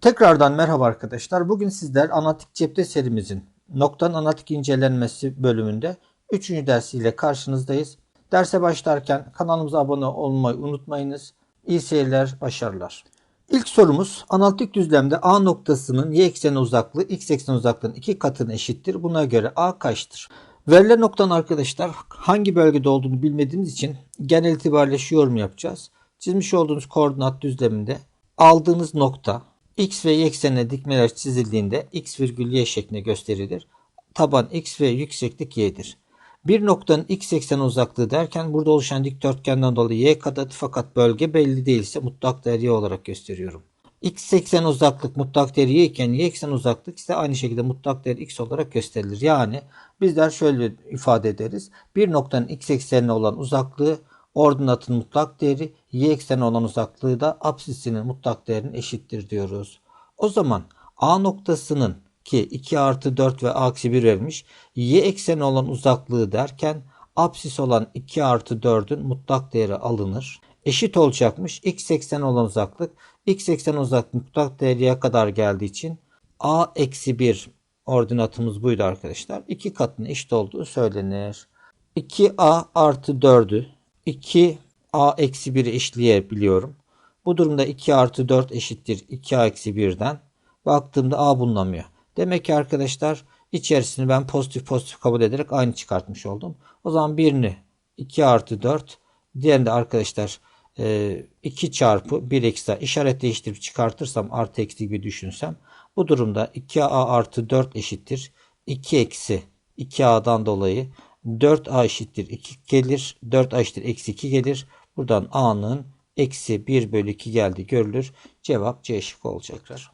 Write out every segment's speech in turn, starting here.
Tekrardan merhaba arkadaşlar. Bugün sizler Analitik Cepte serimizin noktanın analitik incelenmesi bölümünde 3. dersiyle karşınızdayız. Derse başlarken kanalımıza abone olmayı unutmayınız. İyi seyirler, başarılar. İlk sorumuz analitik düzlemde A noktasının y ekseni uzaklığı x ekseni uzaklığının iki katına eşittir. Buna göre A kaçtır? Verilen noktanın arkadaşlar hangi bölgede olduğunu bilmediğimiz için genel itibariyle şu yorum yapacağız. Çizmiş olduğunuz koordinat düzleminde aldığınız nokta x ve y eksenine dikmeler çizildiğinde x virgül y şeklinde gösterilir. Taban x ve yükseklik y'dir. Bir noktanın x ekseni uzaklığı derken burada oluşan dikdörtgenden dolayı y kadardır fakat bölge belli değilse mutlak değer y olarak gösteriyorum. X eksen uzaklık mutlak değeri y iken y eksen uzaklık ise aynı şekilde mutlak değer x olarak gösterilir. Yani bizler şöyle ifade ederiz. Bir noktanın x eksenine olan uzaklığı ordinatın mutlak değeri y ekseni olan uzaklığı da apsisinin mutlak değerinin eşittir diyoruz. O zaman A noktasının ki 2 artı 4 ve a eksi 1 vermiş. Y ekseni olan uzaklığı derken apsis olan 2 artı 4'ün mutlak değeri alınır. Eşit olacakmış. X ekseni olan uzaklık. X ekseni uzaklık mutlak değeriye kadar geldiği için a eksi 1 ordinatımız buydu arkadaşlar. 2 katının eşit olduğu söylenir. 2a artı 4'ü 2a eksi 1'i eşleyebiliyorum. Bu durumda 2 artı 4 eşittir 2a eksi 1'den. Baktığımda a bulunamıyor. Demek ki arkadaşlar içerisini ben pozitif pozitif kabul ederek aynı çıkartmış oldum. O zaman birini 2 artı 4 diğerini de arkadaşlar 2 e, çarpı 1 eksi işaret değiştirip çıkartırsam artı eksi gibi düşünsem bu durumda 2a artı 4 eşittir 2 eksi 2a'dan dolayı 4a eşittir 2 gelir 4a eşittir eksi 2 gelir buradan a'nın eksi 1 bölü 2 geldi görülür cevap C şıkkı olacaktır.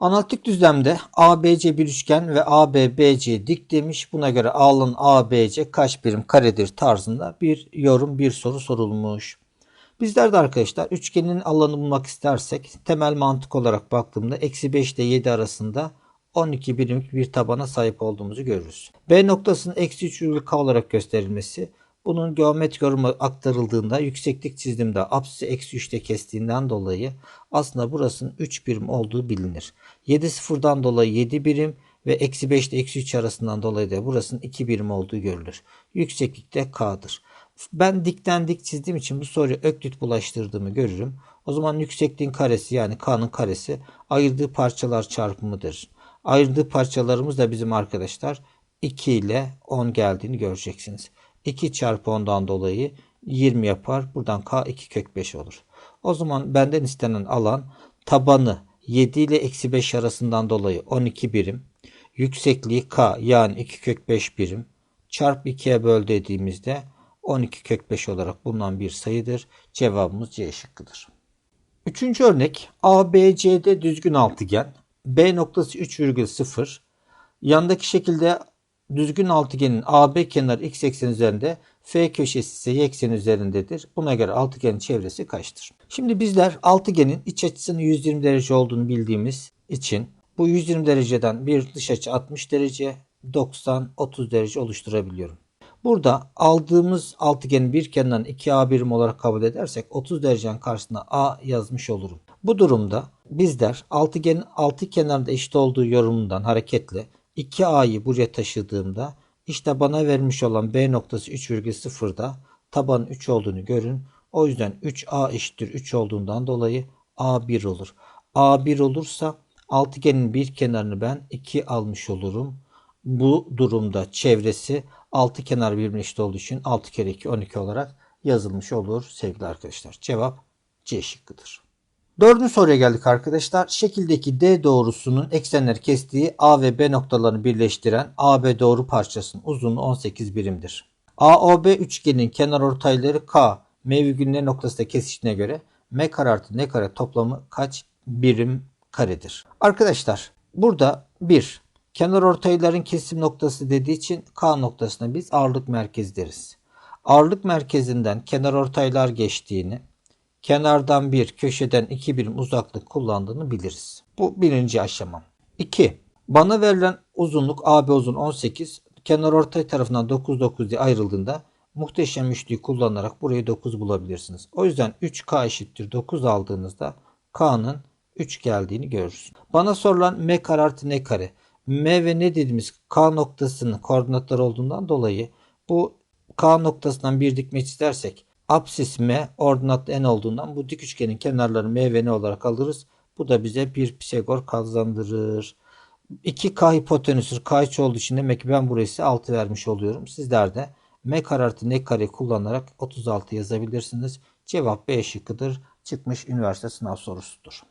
Analitik düzlemde ABC bir üçgen ve ABBC dik demiş. Buna göre alan ABC kaç birim karedir tarzında bir yorum bir soru sorulmuş. Bizler de arkadaşlar üçgenin alanını bulmak istersek temel mantık olarak baktığımda eksi 5 ile 7 arasında 12 birimlik bir tabana sahip olduğumuzu görürüz. B noktasının eksi 3 k olarak gösterilmesi bunun geometrik yorumu aktarıldığında yükseklik çizdiğimde apsisi eksi 3'te kestiğinden dolayı aslında burasının 3 birim olduğu bilinir. 7 sıfırdan dolayı 7 birim ve eksi 5 ile eksi 3 arasından dolayı da burasının 2 birim olduğu görülür. Yükseklik de k'dır. Ben dikten dik çizdiğim için bu soruyu öklit bulaştırdığımı görürüm. O zaman yüksekliğin karesi yani k'nın karesi ayırdığı parçalar çarpımıdır. Ayırdığı parçalarımız da bizim arkadaşlar 2 ile 10 geldiğini göreceksiniz. 2 çarpı 10'dan dolayı 20 yapar. Buradan k 2 kök 5 olur. O zaman benden istenen alan tabanı 7 ile eksi 5 arasından dolayı 12 birim. Yüksekliği k yani 2 kök 5 birim. Çarp 2'ye böl dediğimizde 12 kök 5 olarak bulunan bir sayıdır. Cevabımız C şıkkıdır. Üçüncü örnek ABCD düzgün altıgen. B noktası 3,0. Yandaki şekilde düzgün altıgenin AB kenarı x eksen üzerinde F köşesi ise y eksen üzerindedir. Buna göre altıgenin çevresi kaçtır? Şimdi bizler altıgenin iç açısının 120 derece olduğunu bildiğimiz için bu 120 dereceden bir dış açı 60 derece 90 30 derece oluşturabiliyorum. Burada aldığımız altıgenin bir kenarını 2A birim olarak kabul edersek 30 derecenin karşısına A yazmış olurum. Bu durumda bizler altıgenin altı kenarında eşit olduğu yorumundan hareketle 2A'yı buraya taşıdığımda işte bana vermiş olan B noktası 3,0'da taban 3 olduğunu görün. O yüzden 3A eşittir 3 olduğundan dolayı A1 olur. A1 olursa altıgenin bir kenarını ben 2 almış olurum. Bu durumda çevresi 6 kenar birbirine eşit olduğu için 6 kere 2 12 olarak yazılmış olur sevgili arkadaşlar. Cevap C şıkkıdır. Dördüncü soruya geldik arkadaşlar. Şekildeki D doğrusunun eksenleri kestiği A ve B noktalarını birleştiren AB doğru parçasının uzunluğu 18 birimdir. AOB üçgenin kenar ortayları K, M virgül N noktasında kesiştiğine göre M kare artı N kare toplamı kaç birim karedir? Arkadaşlar burada 1. Kenar ortayların kesim noktası dediği için K noktasına biz ağırlık merkezi deriz. Ağırlık merkezinden kenar ortaylar geçtiğini kenardan bir, köşeden iki birim uzaklık kullandığını biliriz. Bu birinci aşamam. 2. Bana verilen uzunluk AB uzun 18, kenar ortay tarafından 9 9 diye ayrıldığında muhteşem üçlüyü kullanarak burayı 9 bulabilirsiniz. O yüzden 3K eşittir 9 aldığınızda K'nın 3 geldiğini görürsün. Bana sorulan M kare artı N kare. M ve ne dediğimiz K noktasının koordinatları olduğundan dolayı bu K noktasından bir dikme çizersek apsis M ordinat N olduğundan bu dik üçgenin kenarlarını M ve N olarak alırız. Bu da bize bir Pisagor kazandırır. 2K hipotenüsür K iç olduğu için demek ki ben buraya size 6 vermiş oluyorum. Sizler de M kare artı N kare kullanarak 36 yazabilirsiniz. Cevap B şıkkıdır. Çıkmış üniversite sınav sorusudur.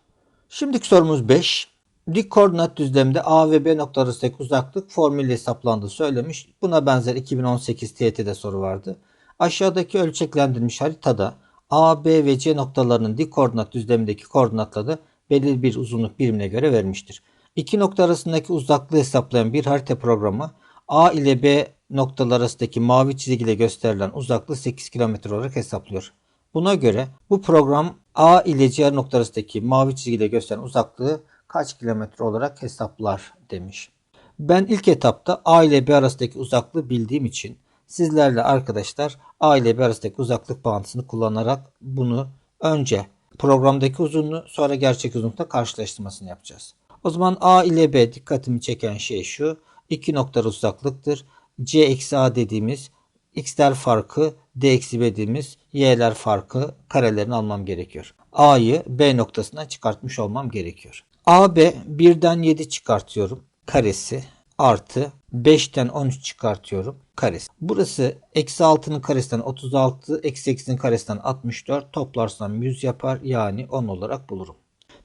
Şimdiki sorumuz 5. Dik koordinat düzleminde A ve B noktaları arasındaki uzaklık formülle hesaplandığı söylemiş. Buna benzer 2018 TYT'de soru vardı. Aşağıdaki ölçeklendirilmiş haritada A, B ve C noktalarının dik koordinat düzlemindeki koordinatları belirli bir uzunluk birimine göre vermiştir. İki nokta arasındaki uzaklığı hesaplayan bir harita programı A ile B noktalar arasındaki mavi çizgiyle gösterilen uzaklığı 8 km olarak hesaplıyor. Buna göre bu program A ile C nokta arasındaki mavi çizgiyle gösteren uzaklığı kaç kilometre olarak hesaplar demiş. Ben ilk etapta A ile B arasındaki uzaklığı bildiğim için sizlerle arkadaşlar A ile B arasındaki uzaklık bağıntısını kullanarak bunu önce programdaki uzunluğu sonra gerçek uzunlukla karşılaştırmasını yapacağız. O zaman A ile B dikkatimi çeken şey şu. İki noktalar uzaklıktır. C eksi A dediğimiz x'ler farkı, d eksi b dediğimiz y'ler farkı karelerini almam gerekiyor. A'yı B noktasından çıkartmış olmam gerekiyor. AB 1'den 7 çıkartıyorum. Karesi artı 5'ten 13 çıkartıyorum. Karesi. Burası eksi 6'nın karesinden 36, eksi 8'nin karesinden 64 toplarsam 100 yapar. Yani 10 olarak bulurum.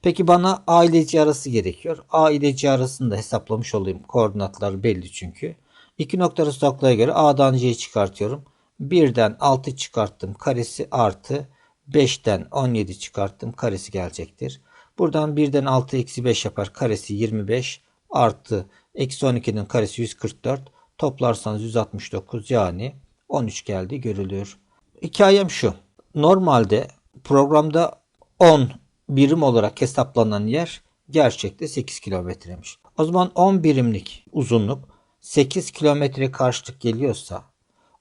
Peki bana A ile C arası gerekiyor. A ile C arasını da hesaplamış olayım. Koordinatlar belli çünkü. İki nokta uzaklığa göre A'dan C'yi çıkartıyorum. 1'den 6 çıkarttım. Karesi artı 5'ten 17 çıkarttım. Karesi gelecektir. Buradan 1'den 6 eksi 5 yapar. Karesi 25 artı eksi 12'nin karesi 144. Toplarsanız 169 yani 13 geldi görülüyor. Hikayem şu. Normalde programda 10 birim olarak hesaplanan yer gerçekte 8 kilometremiş. O zaman 10 birimlik uzunluk 8 kilometre karşılık geliyorsa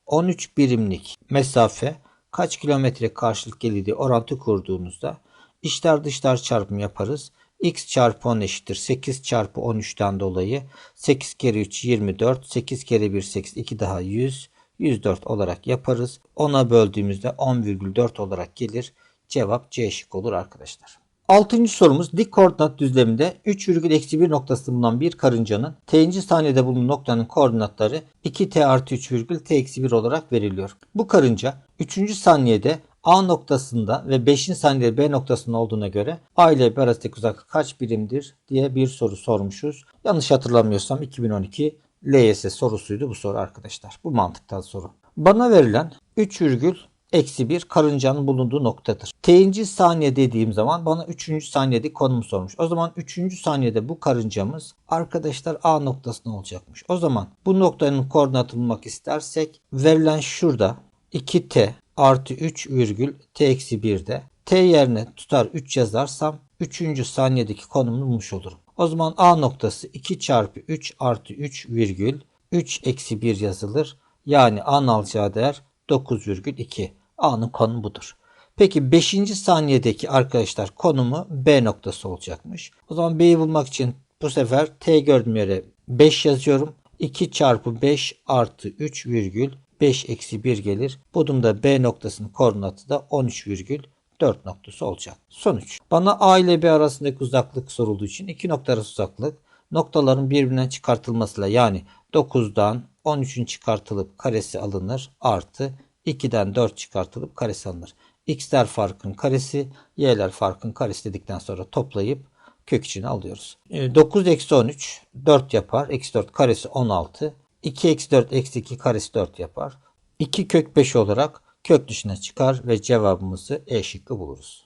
13 birimlik mesafe kaç kilometre karşılık geldiği orantı kurduğunuzda içler dışlar çarpımı yaparız. x çarpı 10 eşittir 8 çarpı 13'ten dolayı 8 kere 3 24 8 kere 1 8 2 daha 100 104 olarak yaparız. 10'a böldüğümüzde 10,4 olarak gelir. Cevap C şık olur arkadaşlar. Altıncı sorumuz dik koordinat düzleminde 3,-1 noktası bulunan bir karıncanın t'inci saniyede bulunan noktanın koordinatları 2t artı 3 virgül t eksi 1 olarak veriliyor. Bu karınca 3. saniyede A noktasında ve 5. saniyede B noktasında olduğuna göre A ile B arasındaki uzaklık kaç birimdir diye bir soru sormuşuz. Yanlış hatırlamıyorsam 2012 LYS sorusuydu bu soru arkadaşlar. Bu mantıktan soru. Bana verilen 3 virgül eksi 1 karıncanın bulunduğu noktadır. T'inci saniye dediğim zaman bana 3. saniyede konumu sormuş. O zaman 3. saniyede bu karıncamız arkadaşlar A noktasında olacakmış. O zaman bu noktanın koordinatı bulmak istersek verilen şurada 2T artı 3 virgül T eksi 1'de T yerine tutar 3 yazarsam 3. saniyedeki konumunu bulmuş olurum. O zaman A noktası 2 çarpı 3 artı 3 virgül 3 eksi 1 yazılır. Yani A'nın alacağı değer 9,2. A'nın konumu budur. Peki 5. saniyedeki arkadaşlar konumu B noktası olacakmış. O zaman B'yi bulmak için bu sefer T gördüğüm yere 5 yazıyorum. 2 çarpı 5 artı 3 virgül 5 eksi 1 gelir. Bu durumda B noktasının koordinatı da 13 virgül 4 noktası olacak. Sonuç. Bana A ile B arasındaki uzaklık sorulduğu için iki nokta arası uzaklık noktaların birbirinden çıkartılmasıyla yani 9'dan 13'ün çıkartılıp karesi alınır artı 2'den 4 çıkartılıp karesi alınır. X'ler farkın karesi, Y'ler farkın karesi dedikten sonra toplayıp kök içine alıyoruz. 9 e, eksi 13 4 yapar. Eksi 4 karesi 16. 2 eksi 4 eksi 2 karesi 4 yapar. 2 kök 5 olarak kök dışına çıkar ve cevabımızı E şıkkı buluruz.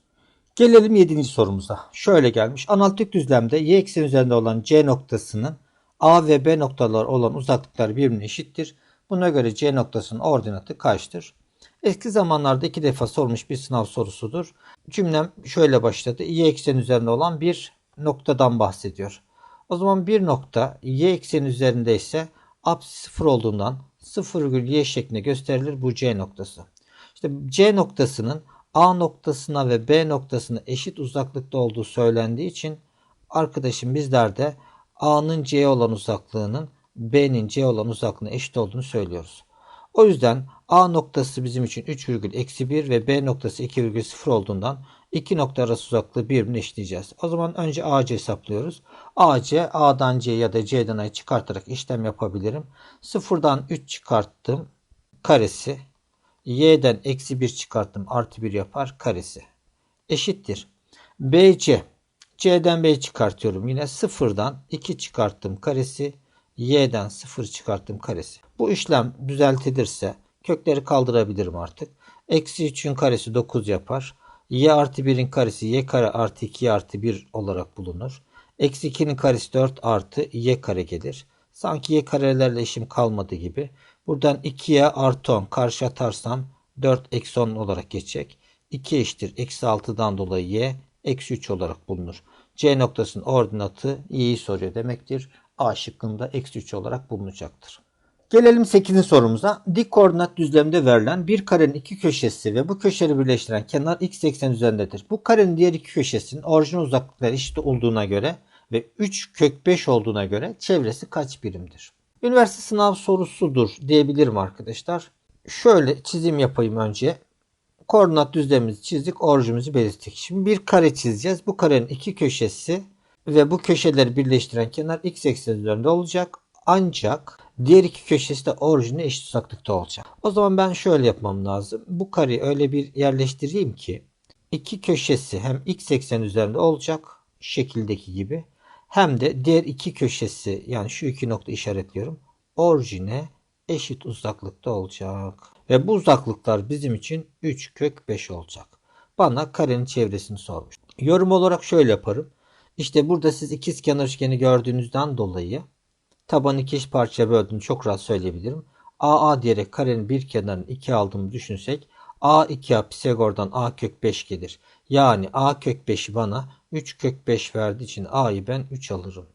Gelelim 7. sorumuza. Şöyle gelmiş. Analitik düzlemde y ekseni üzerinde olan C noktasının A ve B noktalar olan uzaklıklar birbirine eşittir. Buna göre C noktasının ordinatı kaçtır? Eski zamanlarda iki defa sormuş bir sınav sorusudur. Cümlem şöyle başladı. Y ekseni üzerinde olan bir noktadan bahsediyor. O zaman bir nokta y ekseni üzerinde ise apsis sıfır olduğundan 0,y şeklinde gösterilir bu C noktası. İşte C noktasının A noktasına ve B noktasına eşit uzaklıkta olduğu söylendiği için arkadaşım bizler de A'nın C'ye olan uzaklığının B'nin C olan uzaklığına eşit olduğunu söylüyoruz. O yüzden A noktası bizim için 3,-1 ve B noktası 2,0 olduğundan iki nokta arası uzaklığı birbirine eşitleyeceğiz. O zaman önce AC hesaplıyoruz. AC A'dan C ya da C'den A'yı çıkartarak işlem yapabilirim. Sıfırdan 3 çıkarttım karesi. Y'den eksi 1 çıkarttım artı 1 yapar karesi. Eşittir. BC. C'den B çıkartıyorum. Yine sıfırdan 2 çıkarttım karesi. Y'den 0 çıkarttım karesi. Bu işlem düzeltilirse kökleri kaldırabilirim artık. Eksi 3'ün karesi 9 yapar. Y artı 1'in karesi y kare artı 2 artı 1 olarak bulunur. Eksi 2'nin karesi 4 artı y kare gelir. Sanki y karelerle işim kalmadı gibi. Buradan 2'ye artı 10 karşı atarsam 4 eksi 10 olarak geçecek. 2 eşittir. Eksi 6'dan dolayı y eksi 3 olarak bulunur. C noktasının ordinatı y'yi soruyor demektir. A şıkkında eksi 3 olarak bulunacaktır. Gelelim 8. sorumuza. Dik koordinat düzlemde verilen bir karenin iki köşesi ve bu köşeleri birleştiren kenar x eksen üzerindedir. Bu karenin diğer iki köşesinin orijinal uzaklıkları eşit olduğuna göre ve 3 kök 5 olduğuna göre çevresi kaç birimdir? Üniversite sınav sorusudur diyebilirim arkadaşlar. Şöyle çizim yapayım önce. Koordinat düzlemimizi çizdik, orijimizi belirttik. Şimdi bir kare çizeceğiz. Bu karenin iki köşesi ve bu köşeleri birleştiren kenar x eksen üzerinde olacak. Ancak diğer iki köşesi de orijine eşit uzaklıkta olacak. O zaman ben şöyle yapmam lazım. Bu kareyi öyle bir yerleştireyim ki iki köşesi hem x eksen üzerinde olacak şekildeki gibi hem de diğer iki köşesi yani şu iki nokta işaretliyorum. Orijine eşit uzaklıkta olacak. Ve bu uzaklıklar bizim için 3 kök 5 olacak. Bana karenin çevresini sormuş. Yorum olarak şöyle yaparım. İşte burada siz ikiz kenar üçgeni gördüğünüzden dolayı tabanı iki parçaya böldüğünü çok rahat söyleyebilirim. AA diyerek karenin bir kenarını 2 aldığımı düşünsek A2A Pisagor'dan A kök 5 gelir. Yani A kök 5'i bana 3 kök 5 verdiği için A'yı ben 3 alırım.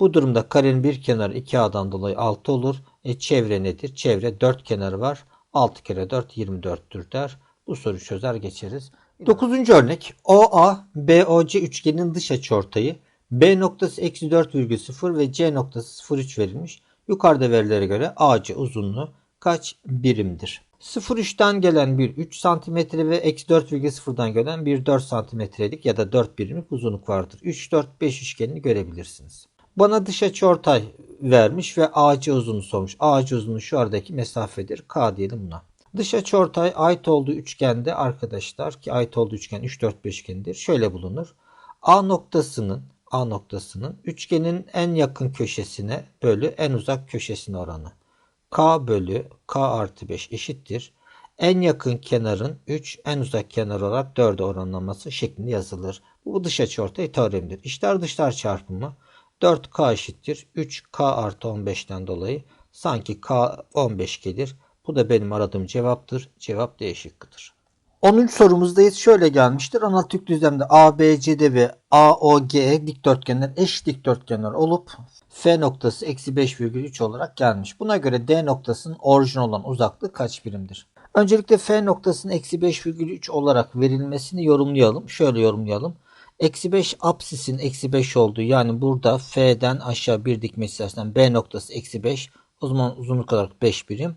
Bu durumda karenin bir kenarı 2A'dan dolayı 6 olur. E çevre nedir? Çevre 4 kenarı var. 6 kere 4 24'tür der. Bu soruyu çözer geçeriz. 9. örnek OA BOC üçgenin dış açıortayı B noktası eksi 4,0 ve C noktası 0,3 verilmiş. Yukarıda verilere göre AC uzunluğu kaç birimdir? 0,3'ten gelen bir 3 cm ve eksi 4,0'dan gelen bir 4 cm'lik ya da 4 birimlik uzunluk vardır. 3, 4, 5 üçgenini görebilirsiniz. Bana dış açıortay vermiş ve AC uzunluğu sormuş. AC uzunluğu şu aradaki mesafedir. K diyelim buna. Dış açıortay ait olduğu üçgende arkadaşlar ki ait olduğu üçgen 3, 4, 5 üçgenidir. Şöyle bulunur. A noktasının A noktasının üçgenin en yakın köşesine bölü en uzak köşesine oranı. K bölü K artı 5 eşittir. En yakın kenarın 3, en uzak kenar olarak 4'e oranlaması şeklinde yazılır. Bu dış açıortay teoremidir. İçler dışlar çarpımı 4K eşittir. 3K artı 15'ten dolayı sanki K 15 gelir. Bu da benim aradığım cevaptır. Cevap D şıkkıdır. 10. sorumuzdayız. Şöyle gelmiştir. Analitik düzlemde ABCD ve AOGE dikdörtgenler eş dikdörtgenler olup F noktası eksi 5,3 olarak gelmiş. Buna göre D noktasının orijin olan uzaklığı kaç birimdir? Öncelikle F noktasının eksi 5,3 olarak verilmesini yorumlayalım. Şöyle yorumlayalım. Eksi 5 apsisin eksi 5 olduğu yani burada F'den aşağı bir dikme istersen B noktası eksi 5 o zaman uzunluk olarak 5 birim.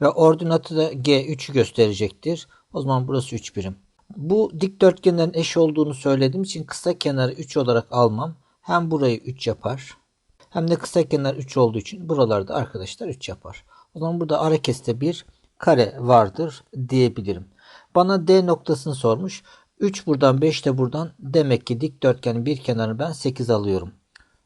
Ve ordinatı da G 3'ü gösterecektir. O zaman burası 3 birim. Bu dikdörtgenlerin eş olduğunu söylediğim için kısa kenarı 3 olarak almam. Hem burayı 3 yapar. Hem de kısa kenar 3 olduğu için buralarda arkadaşlar 3 yapar. O zaman burada ara keste bir kare vardır diyebilirim. Bana D noktasını sormuş. 3 buradan 5 de buradan. Demek ki dikdörtgenin bir kenarını ben 8 alıyorum.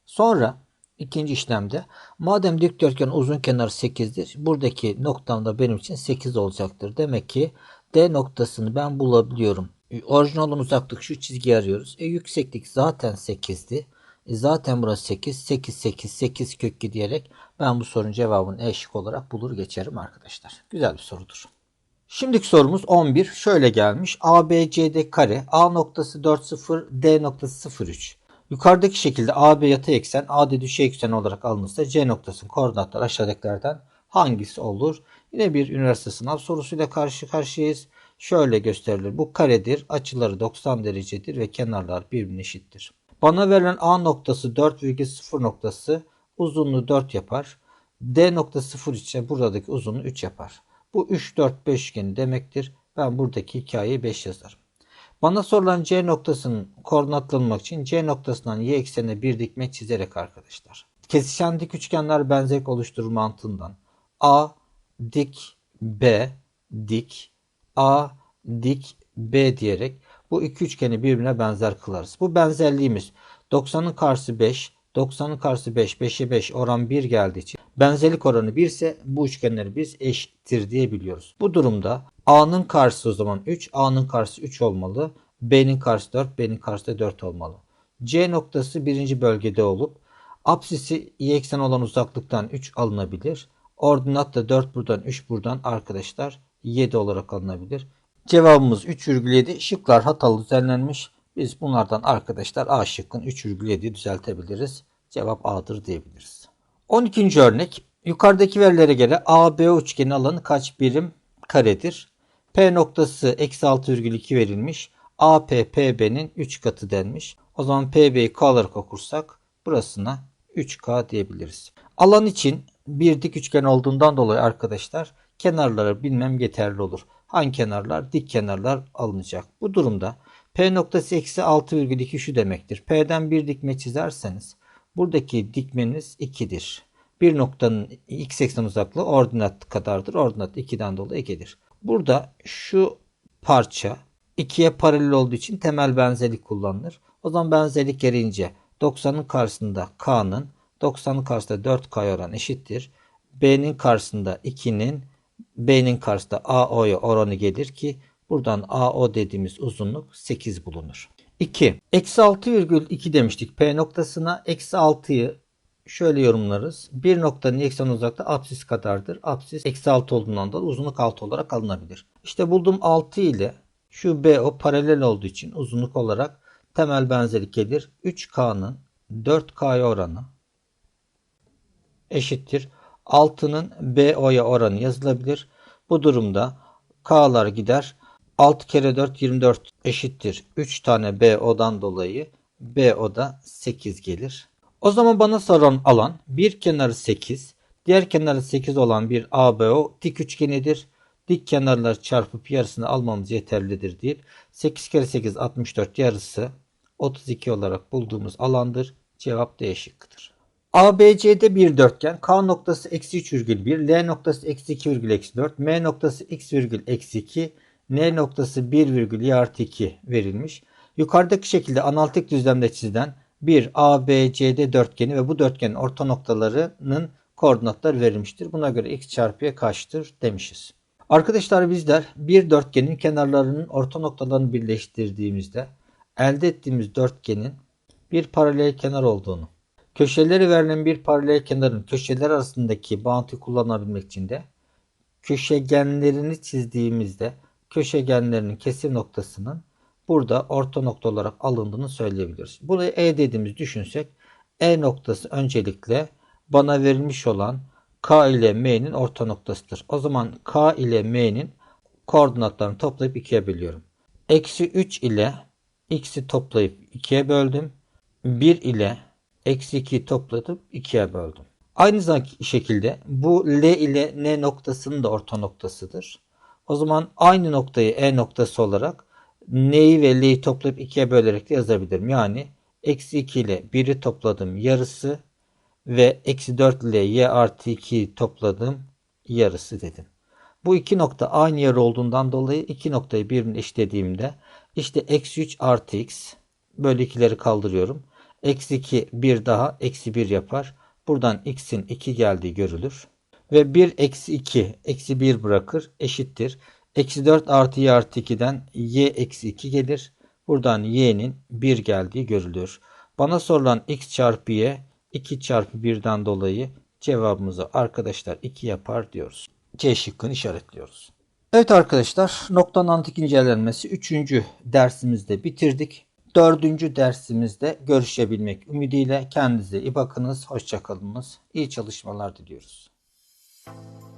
Sonra ikinci işlemde madem dikdörtgen uzun kenarı 8'dir. Buradaki noktam da benim için 8 olacaktır. Demek ki D noktasını ben bulabiliyorum. Olan uzaklık şu çizgiyi arıyoruz. E, yükseklik zaten 8'di. E, zaten burası 8. 8, 8, 8 kök diyerek ben bu sorunun cevabını E şık olarak bulur geçerim arkadaşlar. Güzel bir sorudur. Şimdiki sorumuz 11. Şöyle gelmiş. ABCD kare A noktası 4, 0, D noktası 0, 3. Yukarıdaki şekilde AB yatay eksen, AD düşey eksen olarak alınırsa C noktasının koordinatları aşağıdakilerden hangisi olur? Yine bir üniversite sınav sorusuyla karşı karşıyayız. Şöyle gösterilir. Bu karedir. Açıları 90 derecedir ve kenarlar birbirine eşittir. Bana verilen A noktası 4,0 noktası uzunluğu 4 yapar. D nokta 0 ise buradaki uzunluğu 3 yapar. Bu 3, 4, 5 üçgeni demektir. Ben buradaki hikayeyi 5 yazarım. Bana sorulan C noktasının koordinatlanmak için C noktasından Y eksenine bir dikme çizerek arkadaşlar. Kesişen dik üçgenler benzerlik oluşturur mantığından. A dik B dik A dik B diyerek bu iki üçgeni birbirine benzer kılarız. Bu benzerliğimiz 90'ın karşısı 5, 90'ın karşısı 5, 5'e 5 oran 1 geldiği için benzerlik oranı 1 ise bu üçgenleri biz eşittir diyebiliyoruz. Bu durumda A'nın karşısı o zaman 3, A'nın karşısı 3 olmalı. B'nin karşısı 4, B'nin karşısı da 4 olmalı. C noktası birinci bölgede olup apsisi y eksen olan uzaklıktan 3 alınabilir. Ordinat da 4 buradan 3 buradan arkadaşlar 7 olarak alınabilir. Cevabımız 3,7. Şıklar hatalı düzenlenmiş. Biz bunlardan arkadaşlar A şıkkın 3,7 düzeltebiliriz. Cevap A'dır diyebiliriz. 12. örnek. Yukarıdaki verilere göre AB üçgeni alanı kaç birim karedir? P noktası eksi 6,2 verilmiş. AP PB'nin 3 katı denmiş. O zaman PB'yi K olarak okursak burasına 3K diyebiliriz. Alan için bir dik üçgen olduğundan dolayı arkadaşlar kenarları bilmem yeterli olur. Hangi kenarlar? Dik kenarlar alınacak. Bu durumda P noktası eksi 6,2 şu demektir. P'den bir dikme çizerseniz buradaki dikmeniz 2'dir. Bir noktanın x eksen uzaklığı ordinat kadardır. Ordinat 2'den dolayı gelir. Burada şu parça 2'ye paralel olduğu için temel benzerlik kullanılır. O zaman benzerlik gereğince 90'ın karşısında K'nın 90'ın karşısında 4K oran eşittir. B'nin karşısında 2'nin B'nin karşısında AO'ya oranı gelir ki buradan AO dediğimiz uzunluk 8 bulunur. 2. Eksi 6,2 demiştik P noktasına. Eksi 6'yı şöyle yorumlarız. Bir noktanın eksen uzaklığı apsis kadardır. Apsis eksi 6 olduğundan dolayı uzunluk 6 olarak alınabilir. İşte buldum 6 ile şu BO paralel olduğu için uzunluk olarak temel benzerlik gelir. 3K'nın 4K'ya oranı eşittir. 6'nın BO'ya oranı yazılabilir. Bu durumda K'lar gider. 6 kere 4 24 eşittir. 3 tane BO'dan dolayı BO'da 8 gelir. O zaman bana soran alan bir kenarı 8, diğer kenarı 8 olan bir ABO dik üçgenidir. Dik kenarlar çarpıp yarısını almamız yeterlidir deyip 8 kere 8 64 yarısı 32 olarak bulduğumuz alandır. Cevap D şıkkıdır. ABC'de bir dörtgen K noktası eksi 3,1, L noktası eksi 2,4, M noktası x virgül eksi 2, N noktası 1 virgül y artı 2 verilmiş. Yukarıdaki şekilde analitik düzlemde çizilen bir ABCD dörtgeni ve bu dörtgenin orta noktalarının koordinatları verilmiştir. Buna göre x çarpı y kaçtır demişiz. Arkadaşlar bizler bir dörtgenin kenarlarının orta noktalarını birleştirdiğimizde elde ettiğimiz dörtgenin bir paralel kenar olduğunu, köşeleri verilen bir paralel kenarın köşeler arasındaki bağıntıyı kullanabilmek için de köşegenlerini çizdiğimizde köşegenlerinin kesim noktasının burada orta nokta olarak alındığını söyleyebiliriz. Burayı E dediğimiz düşünsek E noktası öncelikle bana verilmiş olan K ile M'nin orta noktasıdır. O zaman K ile M'nin koordinatlarını toplayıp ikiye bölüyorum. Eksi 3 ile x'i toplayıp ikiye böldüm. 1 ile eksi 2'yi toplatıp ikiye böldüm. Aynı şekilde bu L ile N noktasının da orta noktasıdır. O zaman aynı noktayı E noktası olarak N'yi ve L'yi toplayıp ikiye bölerek de yazabilirim. Yani eksi 2 ile 1'i topladım yarısı ve eksi 4 ile y artı 2'yi topladım yarısı dedim. Bu iki nokta aynı yer olduğundan dolayı iki noktayı birbirine eşitlediğimde işte eksi 3 artı x böyle ikileri kaldırıyorum. Eksi 2 bir daha eksi 1 yapar. Buradan x'in 2 geldiği görülür. Ve 1 eksi 2 eksi 1 bırakır eşittir. Eksi 4 artı y artı 2'den y eksi 2 gelir. Buradan y'nin 1 geldiği görülür. Bana sorulan x çarpı y 2 çarpı 1'den dolayı cevabımızı arkadaşlar 2 yapar diyoruz. C şıkkını işaretliyoruz. Evet arkadaşlar noktanın antik incelenmesi 3. dersimizde bitirdik. 4. dersimizde görüşebilmek ümidiyle kendinize iyi bakınız. Hoşçakalınız. İyi çalışmalar diliyoruz. Müzik